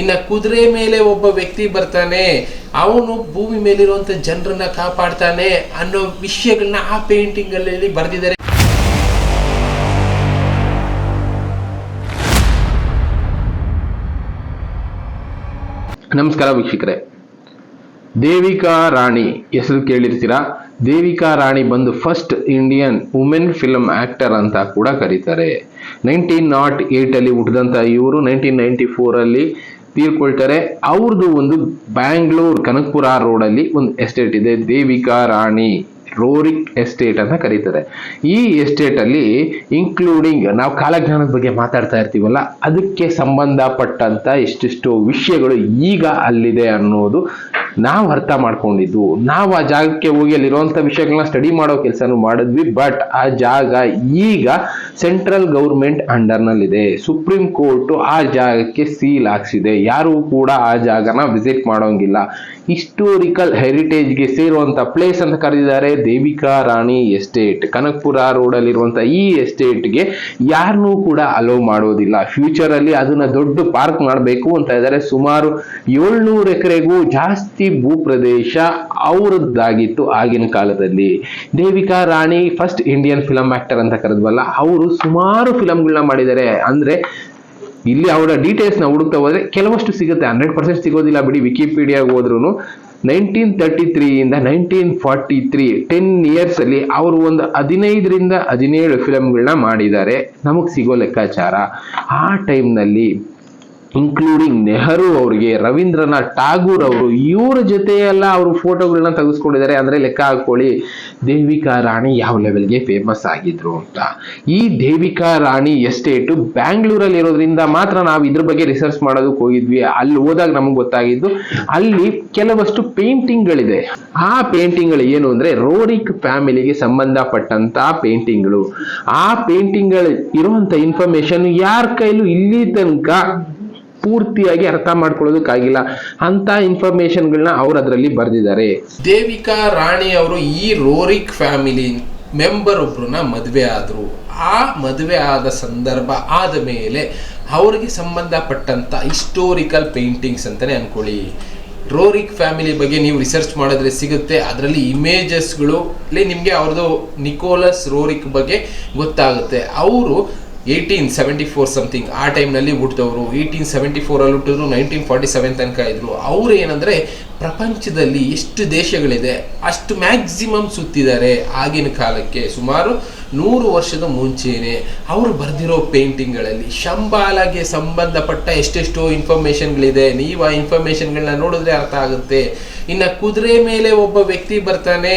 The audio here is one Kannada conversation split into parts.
ಇನ್ನ ಕುದುರೆ ಮೇಲೆ ಒಬ್ಬ ವ್ಯಕ್ತಿ ಬರ್ತಾನೆ, ಅವನು ಭೂಮಿ ಮೇಲಿರುವಂತ ಜನರನ್ನ ಕಾಪಾಡ್ತಾನೆ ಅನ್ನೋ ವಿಷಯಗಳನ್ನ ಆ ಪೇಂಟಿಂಗ್ ಅಲ್ಲಿ ಬರೆದಿದ್ದಾರೆ. ನಮಸ್ಕಾರ ವೀಕ್ಷಕರೇ. ದೇವಿಕಾ ರಾಣಿ ಹೆಸರು ಕೇಳಿರ್ತೀರಾ? ದೇವಿಕಾ ರಾಣಿ ಬಂದು first Indian women film actor ಅಂತ ಕೂಡ ಕರೀತಾರೆ. ನೈನ್ಟೀನ್ ನಾಟ್ ಏಯ್ಟಲ್ಲಿ ಹುಟ್ಟಿದಂಥ ಇವರು ನೈನ್ಟೀನ್ ನೈಂಟಿ ಫೋರಲ್ಲಿ ತೀರ್ಕೊಳ್ತಾರೆ. ಅವ್ರದ್ದು ಒಂದು ಬ್ಯಾಂಗ್ಳೂರ್ ಕನಕಪುರ ರೋಡಲ್ಲಿ ಒಂದು ಎಸ್ಟೇಟ್ ಇದೆ ದೇವಿಕಾ ರಾಣಿ. ರೋರಿಕ್ ಎಸ್ಟೇಟ್ ಅಂತ ಕರೀತಾರೆ. ಈ ಎಸ್ಟೇಟ್ ಅಲ್ಲಿ ಇನ್ಕ್ಲೂಡಿಂಗ್ ನಾವು ಕಾಲಜ್ಞಾನದ ಬಗ್ಗೆ ಮಾತಾಡ್ತಾ ಇರ್ತೀವಲ್ಲ, ಅದಕ್ಕೆ ಸಂಬಂಧಪಟ್ಟಂತ ಎಷ್ಟೆಷ್ಟು ವಿಷಯಗಳು ಈಗ ಅಲ್ಲಿದೆ ಅನ್ನೋದು ನಾವು ಅರ್ಥ ಮಾಡ್ಕೊಂಡಿದ್ದು. ನಾವು ಆ ಜಾಗಕ್ಕೆ ಹೋಗಿ ಅಲ್ಲಿರುವಂಥ ವಿಷಯಗಳನ್ನ ಸ್ಟಡಿ ಮಾಡೋ ಕೆಲಸನೂ ಮಾಡಿದ್ವಿ ಬಟ್ ಆ ಜಾಗ ಈಗ ಸೆಂಟ್ರಲ್ ಗೌರ್ಮೆಂಟ್ ಅಂಡರ್ನಲ್ಲಿದೆ ಸುಪ್ರೀಂ ಕೋರ್ಟ್ ಆ ಜಾಗಕ್ಕೆ ಸೀಲ್ ಹಾಕ್ಸಿದೆ ಯಾರು ಕೂಡ ಆ ಜಾಗನ ವಿಸಿಟ್ ಮಾಡೋಂಗಿಲ್ಲ. ಹಿಸ್ಟೋರಿಕಲ್ ಹೆರಿಟೇಜ್ಗೆ ಸೇರುವಂತ ಪ್ಲೇಸ್ ಅಂತ ಕರೆದಿದ್ದಾರೆ. ದೇವಿಕಾ ರಾಣಿ ಎಸ್ಟೇಟ್. ಕನಕಪುರ ರೋಡ್ ಅಲ್ಲಿರುವಂತಹ ಈ ಎಸ್ಟೇಟ್ಗೆ ಯಾರನ್ನೂ ಕೂಡ ಅಲೋ ಮಾಡೋದಿಲ್ಲ. ಫ್ಯೂಚರ್ ಅಲ್ಲಿ ಅದನ್ನ ದೊಡ್ಡ ಪಾರ್ಕ್ ಮಾಡಬೇಕು ಅಂತ ಇದ್ದಾರೆ ಸುಮಾರು ಏಳ್ನೂರು ಎಕರೆಗೂ ಜಾಸ್ತಿ ಭೂಪ್ರದೇಶ ಅವರದ್ದಾಗಿತ್ತು ಆಗಿನ ಕಾಲದಲ್ಲಿ. Devika Rani first Indian film actor ಅಂತ ಕರೆದ್ವಲ್ಲ, ಅವರು ಸುಮಾರು ಫಿಲಂಗಳನ್ನ ಮಾಡಿದ್ದಾರೆ. ಅಂದ್ರೆ ಇಲ್ಲಿ ಅವರ ಡೀಟೇಲ್ಸ್ನ ಹುಡುಕ್ತಾ ಹೋದ್ರೆ ಕೆಲವಷ್ಟು ಸಿಗುತ್ತೆ. ಹಂಡ್ರೆಡ್ ಪರ್ಸೆಂಟ್ ಸಿಗೋದಿಲ್ಲ ಬಿಡಿ ವಿಕಿಪೀಡಿಯಾಗ ಹೋದ್ರು nineteen thirty ತ್ರೀಯಿಂದ nineteen forty three ten years ಅಲ್ಲಿ ಅವರು ಒಂದು ಹದಿನೈದರಿಂದ ಹದಿನೇಳು ಫಿಲಂಗಳನ್ನ ಮಾಡಿದ್ದಾರೆ. ನಮಗೆ ಸಿಗೋ ಲೆಕ್ಕಾಚಾರ. ಆ ಟೈಮ್ನಲ್ಲಿ ಇನ್ಕ್ಲೂಡಿಂಗ್ ನೆಹರು ಅವರಿಗೆ, ರವೀಂದ್ರನಾಥ್ ಟಾಗೂರ್ ಅವರು, ಇವರ ಜೊತೆ ಎಲ್ಲ ಅವರು ಫೋಟೋಗಳನ್ನ ತೆಗೆಸ್ಕೊಂಡಿದ್ದಾರೆ. ಅಂದ್ರೆ ಲೆಕ್ಕ ಹಾಕೊಳ್ಳಿ, ದೇವಿಕಾ ರಾಣಿ ಯಾವ ಲೆವೆಲ್ಗೆ ಫೇಮಸ್ ಆಗಿದ್ರು ಅಂತ. ಈ ದೇವಿಕಾ ರಾಣಿ ಎಸ್ಟೇಟು ಬ್ಯಾಂಗ್ಳೂರಲ್ಲಿ ಇರೋದ್ರಿಂದ ಮಾತ್ರ ನಾವು ಇದ್ರ ಬಗ್ಗೆ ರಿಸರ್ಚ್ ಮಾಡೋದಕ್ಕೆ ಹೋಗಿದ್ವಿ. ಅಲ್ಲಿ ಹೋದಾಗ ನಮಗೆ ಗೊತ್ತಾಗಿದ್ದು, ಅಲ್ಲಿ ಕೆಲವಷ್ಟು ಪೇಂಟಿಂಗ್ಗಳಿದೆ ಆ ಪೇಂಟಿಂಗ್ಗಳು ಏನು ಅಂದ್ರೆ, ರೋರಿಕ್ ಫ್ಯಾಮಿಲಿಗೆ ಸಂಬಂಧಪಟ್ಟಂತ ಪೇಂಟಿಂಗ್ಗಳು ಆ ಪೇಂಟಿಂಗ್ಗಳು ಇರುವಂತ ಇನ್ಫಾರ್ಮೇಶನ್ ಯಾರ ಕೈಲೂ ಇಲ್ಲಿ ತನಕ ಪೂರ್ತಿಯಾಗಿ ಅರ್ಥ ಮಾಡ್ಕೊಳ್ಳೋದಕ್ಕಾಗಿಲ್ಲ. ಅಂತ ಇನ್ಫಾರ್ಮೇಶನ್ಗಳನ್ನ ಅವ್ರು ಅದರಲ್ಲಿ ಬರೆದಿದ್ದಾರೆ. ದೇವಿಕಾ ರಾಣಿ ಅವರು ಈ ರೋರಿಕ್ ಫ್ಯಾಮಿಲಿ ಮೆಂಬರ್ ಒಬ್ರನ್ನ ಮದುವೆ ಆದರು. ಆ ಮದುವೆ ಆದ ಸಂದರ್ಭ ಆದ ಮೇಲೆ ಅವರಿಗೆ ಸಂಬಂಧಪಟ್ಟಂಥ ಹಿಸ್ಟೋರಿಕಲ್ ಪೇಂಟಿಂಗ್ಸ್ ಅಂತಲೇ ಅನ್ಕೊಳ್ಳಿ. ರೋರಿಕ್ ಫ್ಯಾಮಿಲಿ ಬಗ್ಗೆ ನೀವು ರಿಸರ್ಚ್ ಮಾಡಿದ್ರೆ ಸಿಗುತ್ತೆ. ಅದರಲ್ಲಿ ಇಮೇಜಸ್ಗಳು ಲೈ ನಿಮಗೆ ಅವ್ರದ್ದು ನಿಕೋಲಸ್ ರೋರಿಕ್ ಬಗ್ಗೆ ಗೊತ್ತಾಗುತ್ತೆ. ಅವರು ಏಯ್ಟೀನ್ ಸೆವೆಂಟಿ ಫೋರ್ ಸಮಥಿಂಗ್ ಆ ಟೈಮ್ನಲ್ಲಿ ಹುಟ್ಟಿದವರು. ಏಯ್ಟೀನ್ ಸೆವೆಂಟಿ ಫೋರಲ್ಲಿ ಹುಟ್ಟಿದ್ರು ನೈನ್ಟೀನ್ ಫಾರ್ಟಿ ಸೆವೆನ್ ತನಕ ಇದ್ರು. ಅವರು ಏನಂದರೆ, ಪ್ರಪಂಚದಲ್ಲಿ ಎಷ್ಟು ದೇಶಗಳಿದೆ, ಅಷ್ಟು ಮ್ಯಾಕ್ಸಿಮಮ್ ಸುತ್ತಿದ್ದಾರೆ ಆಗಿನ ಕಾಲಕ್ಕೆ. ಸುಮಾರು ನೂರು ವರ್ಷದ ಮುಂಚೆನೆ ಅವರು ಬರೆದಿರೋ ಪೇಂಟಿಂಗ್ಗಳಲ್ಲಿ ಶಂಬಾಲಾಗೆ ಸಂಬಂಧಪಟ್ಟ ಎಷ್ಟೆಷ್ಟೋ ಇನ್ಫಾರ್ಮೇಷನ್ಗಳಿದೆ ನೀವು ಆ ಇನ್ಫಾರ್ಮೇಷನ್ಗಳನ್ನ ನೋಡಿದ್ರೆ ಅರ್ಥ ಆಗುತ್ತೆ. ಇನ್ನ ಕುದುರೆ ಮೇಲೆ ಒಬ್ಬ ವ್ಯಕ್ತಿ ಬರ್ತಾನೆ,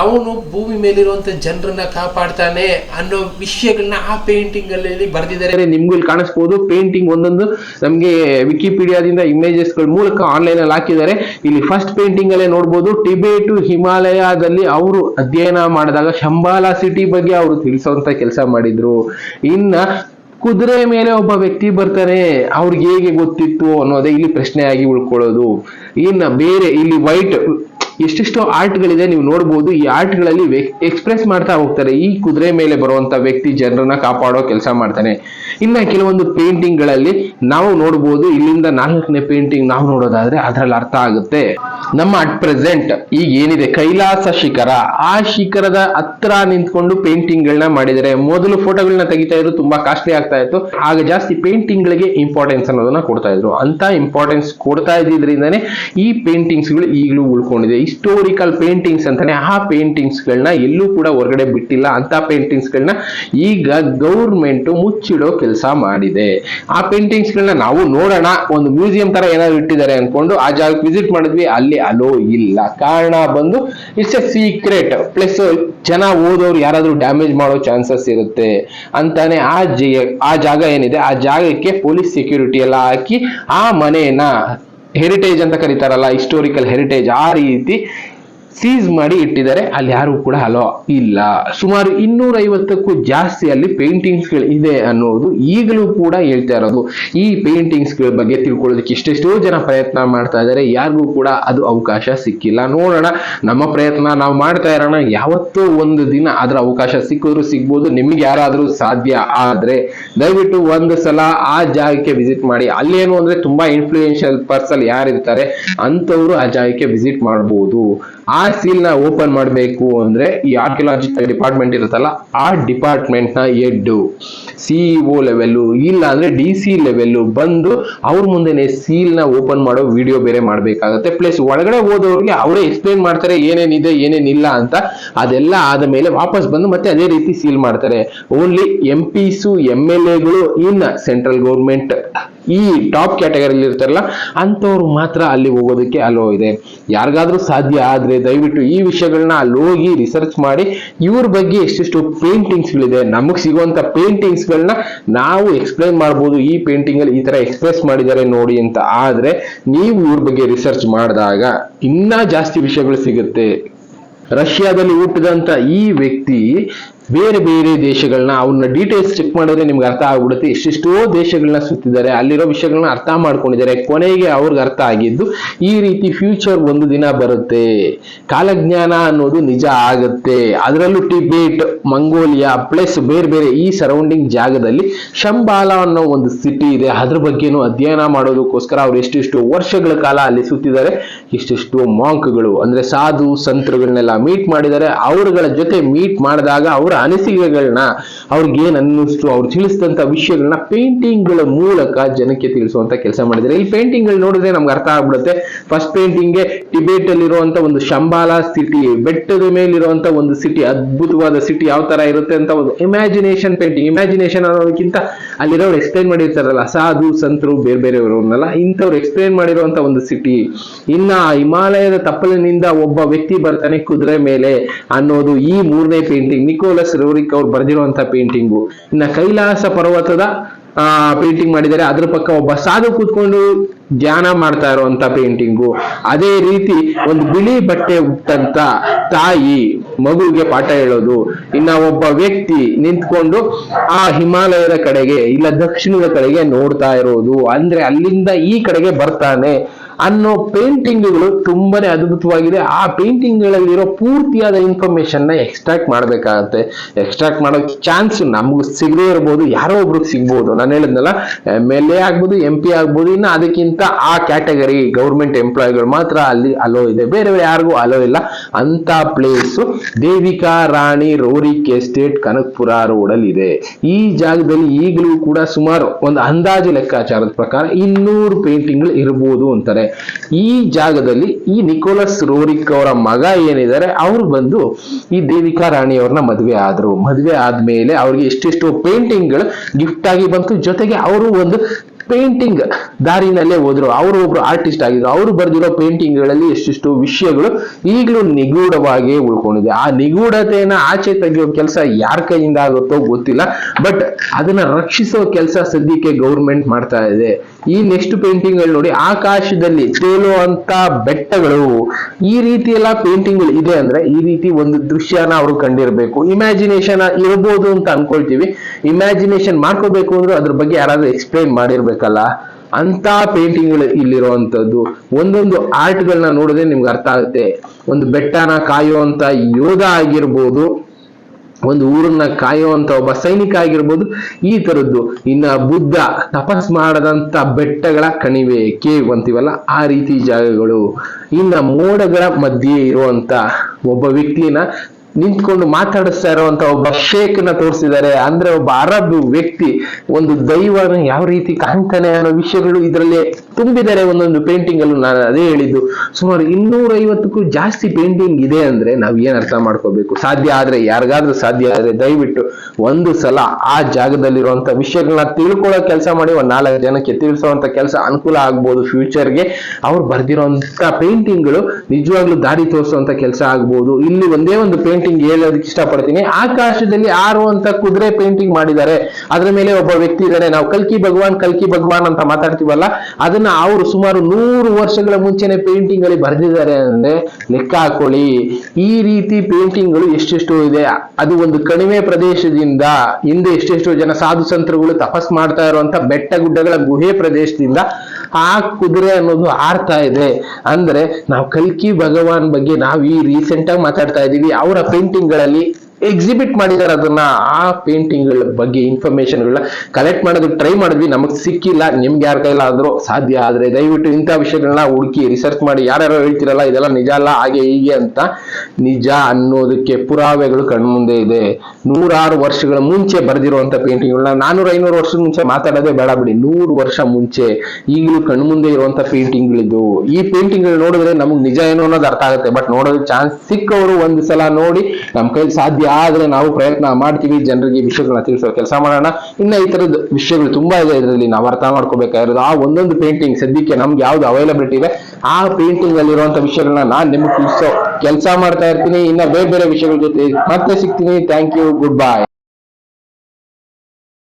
ಅವನು ಭೂಮಿ ಮೇಲಿರುವಂತ ಜನರನ್ನ ಕಾಪಾಡ್ತಾನೆ ಅನ್ನೋ ವಿಷಯಗಳನ್ನ ಆ ಪೇಂಟಿಂಗ್ ಅಲ್ಲಿ ಬರೆದಿದ್ದಾರೆ. ಬೇರೆ ನಿಮ್ಗೂ ಇಲ್ಲಿ ಕಾಣಿಸ್ಬೋದು, ಪೇಂಟಿಂಗ್ ಒಂದೊಂದು ನಮಗೆ ವಿಕಿಪೀಡಿಯಾದಿಂದ ಇಮೇಜಸ್ಗಳ ಮೂಲಕ ಆನ್ಲೈನ್ ಅಲ್ಲಿ ಹಾಕಿದ್ದಾರೆ. ಇಲ್ಲಿ ಫಸ್ಟ್ ಪೇಂಟಿಂಗ್ ಅಲ್ಲೇ ನೋಡ್ಬೋದು, ಟಿಬೇಟು ಹಿಮಾಲಯದಲ್ಲಿ ಅವರು ಅಧ್ಯಯನ ಮಾಡಿದಾಗ ಶಂಬಾಲಾ ಸಿಟಿ ಬಗ್ಗೆ ಅವರು ತಿಳಿಸುವಂತ ಕೆಲಸ ಮಾಡಿದ್ರು. ಇನ್ನ ಕುದುರೆ ಮೇಲೆ ಒಬ್ಬ ವ್ಯಕ್ತಿ ಬರ್ತಾನೆ ಅವ್ರಿಗೆ ಹೇಗೆ ಗೊತ್ತಿತ್ತು ಅನ್ನೋದೇ ಇಲ್ಲಿ ಪ್ರಶ್ನೆಯಾಗಿ ಉಳ್ಕೊಳ್ಳೋದು. ಇನ್ನ ಬೇರೆ, ಇಲ್ಲಿ ವೈಟ್ ಎಷ್ಟೆಷ್ಟೋ ಆರ್ಟ್ಗಳಿದೆ ನೀವು ನೋಡ್ಬೋದು. ಈ ಆರ್ಟ್ಗಳಲ್ಲಿ ಎಕ್ಸ್ಪ್ರೆಸ್ ಮಾಡ್ತಾ ಹೋಗ್ತಾರೆ. ಈ ಕುದುರೆ ಮೇಲೆ ಬರುವಂತ ವ್ಯಕ್ತಿ ಜನರನ್ನ ಕಾಪಾಡೋ ಕೆಲಸ ಮಾಡ್ತಾನೆ. ಇನ್ನ ಕೆಲವೊಂದು ಪೇಂಟಿಂಗ್ಗಳಲ್ಲಿ ನಾವು ನೋಡ್ಬೋದು. ಇಲ್ಲಿಂದ ನಾಲ್ಕನೇ ಪೇಂಟಿಂಗ್ ನಾವು ನೋಡೋದಾದ್ರೆ ಅದರಲ್ಲಿ ಅರ್ಥ ಆಗುತ್ತೆ. ನಮ್ಮ ಅಟ್ ಪ್ರೆಸೆಂಟ್ ಈಗ ಏನಿದೆ? ಕೈಲಾಸ ಶಿಖರ. ಆ ಶಿಖರದ ಹತ್ರ ನಿಂತ್ಕೊಂಡು ಪೇಂಟಿಂಗ್ ಗಳನ್ನ ಮಾಡಿದರೆ ಮೊದಲು ಫೋಟೋಗಳನ್ನ ತೆಗಿತಾ ಇದ್ರು, ತುಂಬಾ ಕಾಸ್ಟ್ಲಿ ಆಗ್ತಾ ಇತ್ತು. ಆಗ ಜಾಸ್ತಿ ಪೇಂಟಿಂಗ್ ಗಳಿಗೆ ಇಂಪಾರ್ಟೆನ್ಸ್ ಅನ್ನೋದನ್ನ ಕೊಡ್ತಾ ಇದ್ರು. ಅಂತ ಇಂಪಾರ್ಟೆನ್ಸ್ ಕೊಡ್ತಾ ಇದ್ದಿದ್ರಿಂದಾನೆ ಈ ಪೇಂಟಿಂಗ್ಸ್ಗಳು ಈಗಲೂ ಉಳ್ಕೊಂಡಿದೆ. ಹಿಸ್ಟೋರಿಕಲ್ ಪೇಂಟಿಂಗ್ಸ್ ಅಂತಾನೆ ಆ ಪೇಂಟಿಂಗ್ಸ್ ಗಳನ್ನ ಎಲ್ಲೂ ಕೂಡ ಹೊರಗಡೆ ಬಿಟ್ಟಿಲ್ಲ. ಅಂತ ಪೇಂಟಿಂಗ್ಸ್ ಗಳನ್ನ ಈಗ ಗೌರ್ಮೆಂಟ್ ಮುಚ್ಚಿಡೋ ಕೆಲಸ ಮಾಡಿದೆ. ಆ ಪೇಂಟಿಂಗ್ಸ್ ಗಳನ್ನ ನಾವು ನೋಡೋಣ. ಒಂದು ಮ್ಯೂಸಿಯಂ ತರ ಏನಾದ್ರು ಇಟ್ಟಿದ್ದಾರೆ ಅನ್ಕೊಂಡು ಆ ಜಾಗಕ್ಕೆ ವಿಸಿಟ್ ಮಾಡಿದ್ವಿ. ಅಲ್ಲಿ ಅಲೋ ಇಲ್ಲ. ಕಾರಣ ಬಂದು ಇಟ್ಸ್ ಎ ಸೀಕ್ರೆಟ್ ಪ್ಲಸ್ ಜನ ಓದೋರು ಯಾರಾದ್ರೂ ಡ್ಯಾಮೇಜ್ ಮಾಡೋ ಚಾನ್ಸಸ್ ಇರುತ್ತೆ ಅಂತಾನೆ ಆ ಆ ಜಾಗ ಏನಿದೆ? ಆ ಜಾಗಕ್ಕೆ ಪೊಲೀಸ್ ಸೆಕ್ಯೂರಿಟಿ ಎಲ್ಲ ಹಾಕಿ ಆ ಮನೆಯನ್ನ ಹೆರಿಟೇಜ್ ಅಂತ ಕರೀತಾರಲ್ಲ ಹಿಸ್ಟೋರಿಕಲ್ ಹೆರಿಟೇಜ್ ಆ ರೀತಿ ಸೀಸ್ ಮಾಡಿ ಇಟ್ಟಿದ್ದಾರೆ. ಅಲ್ಲಿ ಯಾರು ಕೂಡ ಹಲೋ ಇಲ್ಲ. ಸುಮಾರು ಇನ್ನೂರೈವತ್ತಕ್ಕೂ ಜಾಸ್ತಿ ಅಲ್ಲಿ ಪೇಂಟಿಂಗ್ಸ್ಗಳು ಇದೆ ಅನ್ನೋದು ಈಗಲೂ ಕೂಡ ಹೇಳ್ತಾ ಇರೋದು. ಈ ಪೇಂಟಿಂಗ್ಸ್ಗಳ ಬಗ್ಗೆ ತಿಳ್ಕೊಳ್ಳೋದಕ್ಕೆ ಇಷ್ಟೆಷ್ಟೋ ಜನ ಪ್ರಯತ್ನ ಮಾಡ್ತಾ ಇದ್ದಾರೆ. ಯಾರಿಗೂ ಕೂಡ ಅದು ಅವಕಾಶ ಸಿಕ್ಕಿಲ್ಲ. ನೋಡೋಣ, ನಮ್ಮ ಪ್ರಯತ್ನ ನಾವು ಮಾಡ್ತಾ ಇರೋಣ. ಯಾವತ್ತೋ ಒಂದು ದಿನ ಅದರ ಅವಕಾಶ ಸಿಕ್ಕಿದ್ರು ಸಿಗ್ಬೋದು. ನಿಮ್ಗೆ ಯಾರಾದರೂ ಸಾಧ್ಯ ಆದ್ರೆ ದಯವಿಟ್ಟು ಒಂದು ಸಲ ಆ ಜಾಗಕ್ಕೆ ವಿಸಿಟ್ ಮಾಡಿ. ಅಲ್ಲೇನು ಅಂದ್ರೆ ತುಂಬಾ ಇನ್ಫ್ಲೂಯೆನ್ಷಿಯಲ್ ಪರ್ಸನ್ ಯಾರಿರ್ತಾರೆ ಅಂತವರು ಆ ಜಾಗಕ್ಕೆ ವಿಸಿಟ್ ಮಾಡಬಹುದು ಆ ಸೀಲ್ನ ಓಪನ್ ಮಾಡಬೇಕು ಅಂದ್ರೆ ಈ ಆರ್ಕಿಯಾಲಜಿಕಲ್ ಡಿಪಾರ್ಟ್ಮೆಂಟ್ ಇರುತ್ತಲ್ಲ, ಆ ಡಿಪಾರ್ಟ್ಮೆಂಟ್ನ ಹೆಡ್ ಸಿಇಒ ಲೆವೆಲ್ ಇಲ್ಲ ಅಂದ್ರೆ ಡಿ ಸಿ ಲೆವೆಲ್ ಬಂದು ಅವ್ರ ಮುಂದೆನೆ ಸೀಲ್ನ ಓಪನ್ ಮಾಡೋ ವಿಡಿಯೋ ಬೇರೆ ಮಾಡಬೇಕಾಗುತ್ತೆ. ಪ್ಲಸ್ ಒಳಗಡೆ ಹೋದವ್ರಿಗೆ ಅವರೇ ಎಕ್ಸ್ಪ್ಲೇನ್ ಮಾಡ್ತಾರೆ ಏನೇನಿದೆ, ಏನೇನಿಲ್ಲ ಅಂತ. ಅದೆಲ್ಲ ಆದ ಮೇಲೆ ವಾಪಸ್ ಬಂದು ಮತ್ತೆ ಅದೇ ರೀತಿ ಸೀಲ್ ಮಾಡ್ತಾರೆ. ಓನ್ಲಿ ಎಂ ಪಿಸು ಎಂ ಎಲ್ ಎಗಳು ಇನ್ ಸೆಂಟ್ರಲ್ ಗೌರ್ಮೆಂಟ್ ಈ ಟಾಪ್ ಕ್ಯಾಟಗರಿಲಿ ಇರ್ತಾರಲ್ಲ, ಅಂಥವ್ರು ಮಾತ್ರ ಅಲ್ಲಿ ಹೋಗೋದಕ್ಕೆ ಅಲೋ ಇದೆ. ಯಾರಿಗಾದ್ರೂ ಸಾಧ್ಯ ಆದರೆ ದಯವಿಟ್ಟು ಈ ವಿಷಯಗಳನ್ನ ಅಲ್ಲಿ ಹೋಗಿ ರಿಸರ್ಚ್ ಮಾಡಿ, ಇವ್ರ ಬಗ್ಗೆ ಎಷ್ಟೆಷ್ಟು ಪೇಂಟಿಂಗ್ಸ್ಗಳಿದೆ ನಮಗೆ ಸಿಗುವಂಥ ಪೇಂಟಿಂಗ್ಸ್ಗಳನ್ನ ಪೇಂಟಿಂಗ್ಸ್ ಗಳನ್ನ ನಾವು ಎಕ್ಸ್ಪ್ಲೈನ್ ಮಾಡ್ಬೋದು. ಈ ಪೇಂಟಿಂಗಲ್ಲಿ ಈ ಥರ ಎಕ್ಸ್ಪ್ರೆಸ್ ಮಾಡಿದ್ದಾರೆ ನೋಡಿ ಅಂತ ಆದರೆ, ನೀವು ಇವ್ರ ಬಗ್ಗೆ ರಿಸರ್ಚ್ ಮಾಡಿದಾಗ ಇನ್ನ ಜಾಸ್ತಿ ವಿಷಯಗಳು ಸಿಗುತ್ತೆ. ರಷ್ಯಾದಲ್ಲಿ ಹುಟ್ಟಿದಂಥ ಈ ವ್ಯಕ್ತಿ ಬೇರೆ ಬೇರೆ ದೇಶಗಳನ್ನ ಅವ್ರನ್ನ ಡೀಟೇಲ್ಸ್ ಚೆಕ್ ಮಾಡಿದ್ರೆ ನಿಮ್ಗೆ ಅರ್ಥ ಆಗ್ಬಿಡುತ್ತೆ. ಎಷ್ಟೆಷ್ಟೋ ದೇಶಗಳನ್ನ ಸುತ್ತಿದ್ದಾರೆ, ಅಲ್ಲಿರೋ ವಿಷಯಗಳನ್ನ ಅರ್ಥ ಮಾಡ್ಕೊಂಡಿದ್ದಾರೆ. ಕೊನೆಗೆ ಅವ್ರಿಗೆ ಅರ್ಥ ಆಗಿದ್ದು, ಈ ರೀತಿ ಫ್ಯೂಚರ್ ಒಂದು ದಿನ ಬರುತ್ತೆ. ಕಾಲಜ್ಞಾನ ಅನ್ನೋದು ನಿಜ ಆಗುತ್ತೆ. ಅದರಲ್ಲೂ ಟಿಬೇಟ್, ಮಂಗೋಲಿಯಾ ಪ್ಲಸ್ ಬೇರೆ ಬೇರೆ ಈ ಸರೌಂಡಿಂಗ್ ಜಾಗದಲ್ಲಿ ಶಂಬಾಲ ಅನ್ನೋ ಒಂದು ಸಿಟಿ ಇದೆ. ಅದ್ರ ಬಗ್ಗೆನೂ ಅಧ್ಯಯನ ಮಾಡೋದಕ್ಕೋಸ್ಕರ ಅವ್ರು ಎಷ್ಟೆಷ್ಟು ವರ್ಷಗಳ ಕಾಲ ಅಲ್ಲಿ ಸುತ್ತಿದ್ದಾರೆ, ಎಷ್ಟೆಷ್ಟು ಮಾಂಕ್ಗಳು ಅಂದ್ರೆ ಸಾಧು ಸಂತರುಗಳನ್ನೆಲ್ಲ ಮೀಟ್ ಮಾಡಿದ್ದಾರೆ. ಅವರುಗಳ ಜೊತೆ ಮೀಟ್ ಮಾಡಿದಾಗ ಅವರ ಅನಿಸಿಕೆಗಳನ್ನ ಅವ್ರಿಗೆ ಏನ್ ಅನ್ನಿಸ್ತು, ಅವ್ರು ತಿಳಿಸಿದಂತ ವಿಷಯಗಳನ್ನ ಪೇಂಟಿಂಗ್ಗಳ ಮೂಲಕ ಜನಕ್ಕೆ ತಿಳಿಸುವಂತ ಕೆಲಸ ಮಾಡಿದ್ದಾರೆ. ಈ ಪೇಂಟಿಂಗ್ಗಳು ನೋಡಿದ್ರೆ ನಮ್ಗೆ ಅರ್ಥ ಆಗ್ಬಿಡುತ್ತೆ. ಫಸ್ಟ್ ಪೇಂಟಿಂಗ್ಗೆ ಟಿಬೇಟ್ ಅಲ್ಲಿರುವಂತ ಒಂದು ಶಂಬಾಲ ಸಿಟಿ ಬೆಟ್ಟದ ಮೇಲಿರುವಂತ ಒಂದು ಸಿಟಿ ಅದ್ಭುತವಾದ ಸಿಟಿ ಯಾವ ತರ ಇರುತ್ತೆ ಅಂತ ಒಂದು ಇಮ್ಯಾಜಿನೇಷನ್ ಪೇಂಟಿಂಗ್ ಇಮ್ಯಾಜಿನೇಷನ್ ಅನ್ನೋದಕ್ಕಿಂತ ಅಲ್ಲಿರೋರು ಎಕ್ಸ್ಪ್ಲೈನ್ ಮಾಡಿರ್ತಾರಲ್ಲ, ಸಾಧು, ಸಂತರು, ಬೇರೆ ಬೇರೆಯವರನ್ನೆಲ್ಲ ಇಂಥವ್ರು ಎಕ್ಸ್ಪ್ಲೈನ್ ಮಾಡಿರುವಂತ ಒಂದು ಸಿಟಿ ಇನ್ನ ಹಿಮಾಲಯದ ತಪ್ಪಲಿನಿಂದ ಒಬ್ಬ ವ್ಯಕ್ತಿ ಬರ್ತಾನೆ ಕುದುರೆ ಮೇಲೆ ಅನ್ನೋದು ಈ ಮೂರನೇ ಪೇಂಟಿಂಗ್ ನಿಕೋಲಸ್ ರೋರಿಕ್ ಅವ್ರು ಬರೆದಿರುವಂತ ಪೇಂಟಿಂಗು ಇನ್ನ ಕೈಲಾಸ ಪರ್ವತದ ಆ ಪೇಂಟಿಂಗ್ ಮಾಡಿದ್ದಾರೆ. ಅದ್ರ ಪಕ್ಕ ಒಬ್ಬ ಸಾಧು ಕೂತ್ಕೊಂಡು ಧ್ಯಾನ ಮಾಡ್ತಾ ಇರುವಂತ ಪೇಂಟಿಂಗು ಅದೇ ರೀತಿ ಒಂದು ಬಿಳಿ ಬಟ್ಟೆ ಉಟ್ಟಂತ ತಾಯಿ ಮಗುವಿಗೆ ಪಾಠ ಹೇಳೋದು. ಇನ್ನ ಒಬ್ಬ ವ್ಯಕ್ತಿ ನಿಂತ್ಕೊಂಡು ಆ ಹಿಮಾಲಯದ ಕಡೆಗೆ ಇಲ್ಲ ದಕ್ಷಿಣದ ಕಡೆಗೆ ನೋಡ್ತಾ ಇರೋದು. ಅಂದ್ರೆ ಅಲ್ಲಿಂದ ಈ ಕಡೆಗೆ ಬರ್ತಾನೆ. ಅನ್ನೋ ಪೇಂಟಿಂಗ್ಗಳು ತುಂಬಾನೇ ಅದ್ಭುತವಾಗಿದೆ. ಆ ಪೇಂಟಿಂಗ್ಗಳಲ್ಲಿರೋ ಪೂರ್ತಿಯಾದ ಇನ್ಫಾರ್ಮೇಶನ್ನ ಎಕ್ಸ್ಟ್ರಾಕ್ಟ್ ಮಾಡಬೇಕಾಗುತ್ತೆ. ಎಕ್ಸ್ಟ್ರಾಕ್ಟ್ ಮಾಡೋ ಚಾನ್ಸ್ ನಮ್ಗೆ ಸಿಗದೇ ಇರ್ಬೋದು, ಯಾರೋ ಒಬ್ರಿಗೆ ಸಿಗ್ಬೋದು. ನಾನು ಹೇಳಿದ್ನಲ್ಲ ಎಂ ಎಲ್ ಎ ಆಗ್ಬೋದು ಎಂ ಪಿ ಆಗ್ಬೋದು, ಇನ್ನು ಅದಕ್ಕಿಂತ ಆ ಕ್ಯಾಟಗರಿ ಗೌರ್ಮೆಂಟ್ ಎಂಪ್ಲಾಯಿಗಳು ಮಾತ್ರ ಅಲ್ಲಿ ಅಲೋ ಇದೆ. ಬೇರೆ ಯಾರಿಗೂ ಅಲೋ ಇಲ್ಲ. ಅಂತ ಪ್ಲೇಸ್ ದೇವಿಕಾ, ರಾಣಿ, ರೋರಿಕ್ ಎಸ್ಟೇಟ್ ಕನಕ್ಪುರ ರೋಡಲ್ಲಿ ಇದೆ. ಈ ಜಾಗದಲ್ಲಿ ಈಗಲೂ ಕೂಡ ಸುಮಾರು ಒಂದು ಅಂದಾಜು ಲೆಕ್ಕಾಚಾರದ ಪ್ರಕಾರ ಇನ್ನೂರು ಪೇಂಟಿಂಗ್ಗಳು ಇರ್ಬೋದು ಅಂತಾರೆ. ಈ ಜಾಗದಲ್ಲಿ ಈ ನಿಕೋಲಸ್ ರೋರಿಕ್ ಅವರ ಮಗ ಏನಿದ್ದಾರೆ, ಅವರು ಬಂದು ಈ ದೇವಿಕಾ ರಾಣಿ ಅವ್ರನ್ನ ಮದುವೆ ಆದ್ರು. ಮದುವೆ ಆದ್ಮೇಲೆ ಅವ್ರಿಗೆ ಎಷ್ಟೆಷ್ಟು ಪೇಂಟಿಂಗ್ಗಳು ಗಿಫ್ಟ್ ಆಗಿ ಬಂತು. ಜೊತೆಗೆ ಅವರು ಒಂದು ಪೇಂಟಿಂಗ್ ದಾರಿನಲ್ಲೇ ಹೋದ್ರು. ಅವರು ಒಬ್ರು ಆರ್ಟಿಸ್ಟ್ ಆಗಿದ್ರು. ಅವರು ಬರೆದಿರೋ ಪೇಂಟಿಂಗ್ಗಳಲ್ಲಿ ಎಷ್ಟೆಷ್ಟು ವಿಷಯಗಳು ಈಗಲೂ ನಿಗೂಢವಾಗಿ ಉಳ್ಕೊಂಡಿದೆ. ಆ ನಿಗೂಢತೆಯನ್ನ ಆಚೆ ತೆಗೆಯೋ ಕೆಲಸ ಯಾರ ಕೈಯಿಂದ ಆಗುತ್ತೋ ಗೊತ್ತಿಲ್ಲ. ಬಟ್ ಅದನ್ನ ರಕ್ಷಿಸೋ ಕೆಲಸ ಸದ್ಯಕ್ಕೆ ಗೌರ್ಮೆಂಟ್ ಮಾಡ್ತಾ ಇದೆ. ಈ ನೆಕ್ಸ್ಟ್ ಪೇಂಟಿಂಗ್ ನೋಡಿ, ಆಕಾಶದಲ್ಲಿ ತೇಲುವಂತ ಬೆಟ್ಟಗಳು. ಈ ರೀತಿ ಎಲ್ಲ ಪೇಂಟಿಂಗ್ ಇದೆ ಅಂದ್ರೆ, ಈ ರೀತಿ ಒಂದು ದೃಶ್ಯನ ಅವರು ಕಂಡಿರ್ಬೇಕು. ಇಮ್ಯಾಜಿನೇಷನ್ ಇರಬಹುದು ಅಂತ ಅನ್ಕೊಳ್ತೀವಿ. ಇಮ್ಯಾಜಿನೇಷನ್ ಮಾಡ್ಕೋಬೇಕು ಅಂದ್ರೆ ಅದ್ರ ಬಗ್ಗೆ ಯಾರಾದ್ರೂ ಎಕ್ಸ್ಪ್ಲೈನ್ ಮಾಡಿರ್ಬೇಕಲ್ಲ. ಅಂತ ಪೇಂಟಿಂಗ್ಗಳು ಇಲ್ಲಿರುವಂತದ್ದು ಒಂದೊಂದು ಆರ್ಟ್ಗಳನ್ನ ನೋಡಿದ್ರೆ ನಿಮ್ಗೆ ಅರ್ಥ ಆಗುತ್ತೆ. ಒಂದು ಬೆಟ್ಟನ ಕಾಯುವಂತ ಯೋಧ ಆಗಿರ್ಬೋದು. ಒಂದು ಊರನ್ನ ಕಾಯುವಂತ ಒಬ್ಬ ಸೈನಿಕ ಆಗಿರ್ಬೋದು, ಈ ತರದ್ದು ಇನ್ನ ಬುದ್ಧ ತಪಸ್ ಮಾಡದಂತ ಬೆಟ್ಟಗಳ ಕಣಿವೆ, ಕೇವ್ ಅಂತೀವಲ್ಲ, ಆ ರೀತಿ ಜಾಗಗಳು. ಇನ್ನ ಮೋಡಗಳ ಮಧ್ಯೆ ಇರುವಂತ ಒಬ್ಬ ವ್ಯಕ್ತಿನ ನಿಂತ್ಕೊಂಡು ಮಾತಾಡಿಸ್ತಾ ಇರುವಂತ ಒಬ್ಬ ಶೇಖ್ನ ತೋರಿಸಿದ್ದಾರೆ. ಅಂದ್ರೆ ಒಬ್ಬ ಅರಬ್ ವ್ಯಕ್ತಿ ಒಂದು ದೈವನ ಯಾವ ರೀತಿ ಕಾಣ್ತಾನೆ ಅನ್ನೋ ವಿಷಯಗಳು ಇದರಲ್ಲಿ ತುಂಬಿದ್ದಾರೆ. ಒಂದೊಂದು ಪೇಂಟಿಂಗ್ ಅಲ್ಲೂ ನಾನು ಅದೇ ಹೇಳಿದ್ದು. ಸುಮಾರು ಇನ್ನೂರ ಐವತ್ತಕ್ಕೂ ಜಾಸ್ತಿ ಪೇಂಟಿಂಗ್ ಇದೆ ಅಂದ್ರೆ ನಾವ್ ಏನ್ ಅರ್ಥ ಮಾಡ್ಕೋಬೇಕು? ಸಾಧ್ಯ ಆದ್ರೆ, ಯಾರಿಗಾದ್ರೂ ಸಾಧ್ಯ ಆದ್ರೆ ದಯವಿಟ್ಟು ಒಂದು ಸಲ ಆ ಜಾಗದಲ್ಲಿರುವಂತ ವಿಷಯಗಳನ್ನ ತಿಳ್ಕೊಳ್ಳೋ ಕೆಲಸ ಮಾಡಿ. ಒಂದ್ ನಾಲ್ಕು ಜನಕ್ಕೆ ತಿಳಿಸುವಂತ ಕೆಲಸ ಅನುಕೂಲ ಆಗ್ಬೋದು ಫ್ಯೂಚರ್ಗೆ ಅವ್ರು ಬರ್ದಿರೋಂತ ಪೇಂಟಿಂಗ್ಗಳು ನಿಜವಾಗ್ಲೂ ದಾರಿ ತೋರಿಸುವಂತ ಕೆಲಸ ಆಗ್ಬೋದು. ಇಲ್ಲಿ ಒಂದೇ ಒಂದು ಪೇಂಟಿಂಗ್ ಪೇಂಟಿಂಗ್ ಹೇಳೋದಕ್ಕೆ ಇಷ್ಟಪಡ್ತೀನಿ. ಆಕಾಶದಲ್ಲಿ ಆರು ಅಂತ ಕುದುರೆ ಪೇಂಟಿಂಗ್ ಮಾಡಿದ್ದಾರೆ. ಅದ್ರ ಮೇಲೆ ಒಬ್ಬ ವ್ಯಕ್ತಿ ಇದ್ದಾರೆ ನಾವು ಕಲ್ಕಿ ಭಗವಾನ್ ಕಲ್ಕಿ ಭಗವಾನ್ ಅಂತ ಮಾತಾಡ್ತೀವಲ್ಲ, ಅದನ್ನ ಅವರು ಸುಮಾರು ನೂರು ವರ್ಷಗಳ ಮುಂಚೆನೆ ಪೇಂಟಿಂಗ್ ಅಲ್ಲಿ ಬರೆದಿದ್ದಾರೆ ಅಂದ್ರೆ ಲೆಕ್ಕ ಹಾಕೊಳ್ಳಿ. ಈ ರೀತಿ ಪೇಂಟಿಂಗ್ಗಳು ಎಷ್ಟೆಷ್ಟು ಇದೆ. ಅದು ಒಂದು ಕಣಿವೆ ಪ್ರದೇಶದಿಂದ ಹಿಂದೆ ಎಷ್ಟೆಷ್ಟು ಜನ ಸಾಧು ಸಂತರುಗಳು ತಪಸ್ ಮಾಡ್ತಾ ಇರುವಂತ ಬೆಟ್ಟ ಗುಡ್ಡಗಳ ಗುಹೆ ಪ್ರದೇಶದಿಂದ ಆ ಕುದುರೆ ಅನ್ನೋದು ಆರ್ತಾ ಇದೆ. ಅಂದ್ರೆ ನಾವು ಕಲ್ಕಿ ಭಗವಾನ್ ಬಗ್ಗೆ ನಾವು ಈ ರೀಸೆಂಟ್ ಆಗಿ ಮಾತಾಡ್ತಾ ಇದೀವಿ. ಅವರ ಪೇಂಟಿಂಗ್ಗಳಲ್ಲಿ ಎಕ್ಸಿಬಿಟ್ ಮಾಡಿದ್ದಾರೆ ಅದನ್ನ. ಆ ಪೇಂಟಿಂಗ್ಗಳ ಬಗ್ಗೆ ಇನ್ಫಾರ್ಮೇಶನ್ಗಳ ಕಲೆಕ್ಟ್ ಮಾಡೋದಕ್ಕೆ ಟ್ರೈ ಮಾಡಿದ್ವಿ. ನಮಗ್ ಸಿಕ್ಕಿಲ್ಲ. ನಿಮ್ಗೆ ಯಾರ ಕೈಲಾದ್ರೂ ಸಾಧ್ಯ ಆದ್ರೆ ದಯವಿಟ್ಟು ಇಂಥ ವಿಷಯಗಳನ್ನ ಹುಡುಕಿ ರಿಸರ್ಚ್ ಮಾಡಿ. ಯಾರ್ಯಾರೋ ಹೇಳ್ತಿರಲ್ಲ, ಇದೆಲ್ಲ ನಿಜ ಅಲ್ಲ, ಹಾಗೆ ಹೀಗೆ ಅಂತ. ನಿಜ ಅನ್ನೋದಕ್ಕೆ ಪುರಾವೆಗಳು ಕಣ್ಮುಂದೆ ಇದೆ. ನೂರಾರು ವರ್ಷಗಳ ಮುಂಚೆ ಬರೆದಿರುವಂತ ಪೇಂಟಿಂಗ್ಗಳನ್ನ ನಾನೂರ ಐನೂರು ವರ್ಷದ ಮುಂಚೆ ಮಾತಾಡೋದೇ ಬೇಡ ಬಿಡಿ. ನೂರು ವರ್ಷ ಮುಂಚೆ ಈಗಲೂ ಕಣ್ಮುಂದೆ ಇರುವಂತ ಪೇಂಟಿಂಗ್ಗಳಿದ್ದು ಈ ಪೇಂಟಿಂಗ್ ನೋಡಿದ್ರೆ ನಮ್ಗೆ ನಿಜ ಏನು ಅನ್ನೋದು ಅರ್ಥ ಆಗುತ್ತೆ. ಬಟ್ ನೋಡೋದು ಚಾನ್ಸ್ ಸಿಕ್ಕವರು ಒಂದು ಸಲ ನೋಡಿ ನಮ್ಮ ಕೈಲಿ ಸಾಧ್ಯ ಆದ್ರೆ ನಾವು ಪ್ರಯತ್ನ ಮಾಡ್ತೀವಿ, ಜನರಿಗೆ ವಿಷಯಗಳನ್ನ ತಿಳಿಸೋ ಕೆಲಸ ಮಾಡೋಣ. ಇನ್ನ ಈ ತರದ ವಿಷಯಗಳು ತುಂಬಾ ಇದೆ. ಇದರಲ್ಲಿ ನಾವು ಅರ್ಥ ಮಾಡ್ಕೋಬೇಕಾಗಿರೋದು. ಆ ಒಂದೊಂದು ಪೇಂಟಿಂಗ್ ಸದ್ಯಕ್ಕೆ ನಮ್ಗೆ ಯಾವ್ದು ಅವೈಲಬಿಲಿಟಿ ಇದೆ ಆ ಪೇಂಟಿಂಗ್ ಅಲ್ಲಿ ಇರುವಂತ ವಿಷಯಗಳನ್ನ ನಾನು ನಿಮ್ಗೆ ತಿಳಿಸೋ ಕೆಲಸ ಮಾಡ್ತಾ ಇರ್ತೀನಿ. ಇನ್ನ ಬೇರೆ ಬೇರೆ ವಿಷಯಗಳ ಜೊತೆ ಮತ್ತೆ ಸಿಗ್ತೀನಿ. Thank you good bye